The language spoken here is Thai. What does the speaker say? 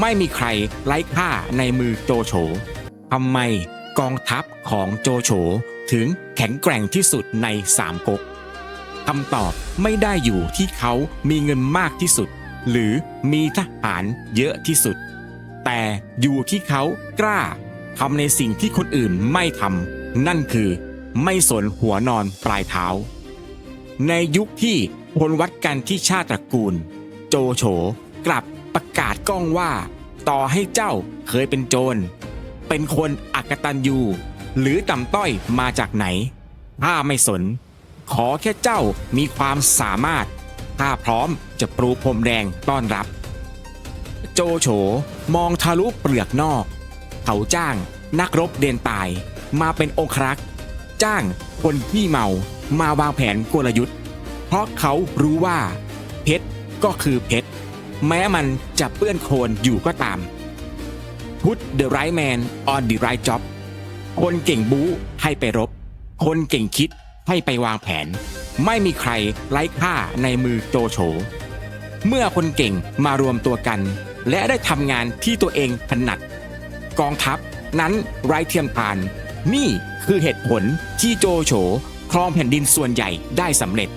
ไม่มีใครไร้ค่าในมือโจโฉทำไมกองทัพของโจโฉถึงแข็งแกร่งที่สุดในสามก๊กคำตอบไม่ได้อยู่ที่เขามีเงินมากที่สุด หรือมีทหารเยอะที่สุด แต่อยู่ที่เขากล้าทำในสิ่งที่คนอื่นไม่ทำนั่นคือ ไม่สนหัวนอนปลายเท้า ในยุคที่คลวัดกันที่ชาติตระกูล โจโฉกลับ ประกาศกล้องว่า ต่อให้เจ้าเคยเป็นโจร เป็นคนอักตันยูหรือต่ำต้อยมาจากไหนถ้าไม่สน ขอแค่เจ้ามีความสามารถถ้าพร้อมจะปรูพรมแดงต้อนรับ โจโฉมองทะลุเปลือกนอก เขาจ้างนักรบเดนตายมาเป็นองครักษ์จ้างคนที่เมามาวางแผนกลยุทธ์ เพราะเขารู้ว่า เพชรก็คือเพชร แม้มันจะเปื้อนโคลนอยู่ก็ตาม Put the right man on the right job คนเก่งบู๊ให้ไปรบ คนเก่งคิดให้ไปวางแผน ไม่มีใครไร้ค่าในมือโจโฉ เมื่อคนเก่งมารวมตัวกัน และได้ทำงานที่ตัวเองถนัด กองทัพนั้นไร้เทียมทาน นี่คือเหตุผลที่โจโฉครองแผ่นดินส่วนใหญ่ได้สำเร็จ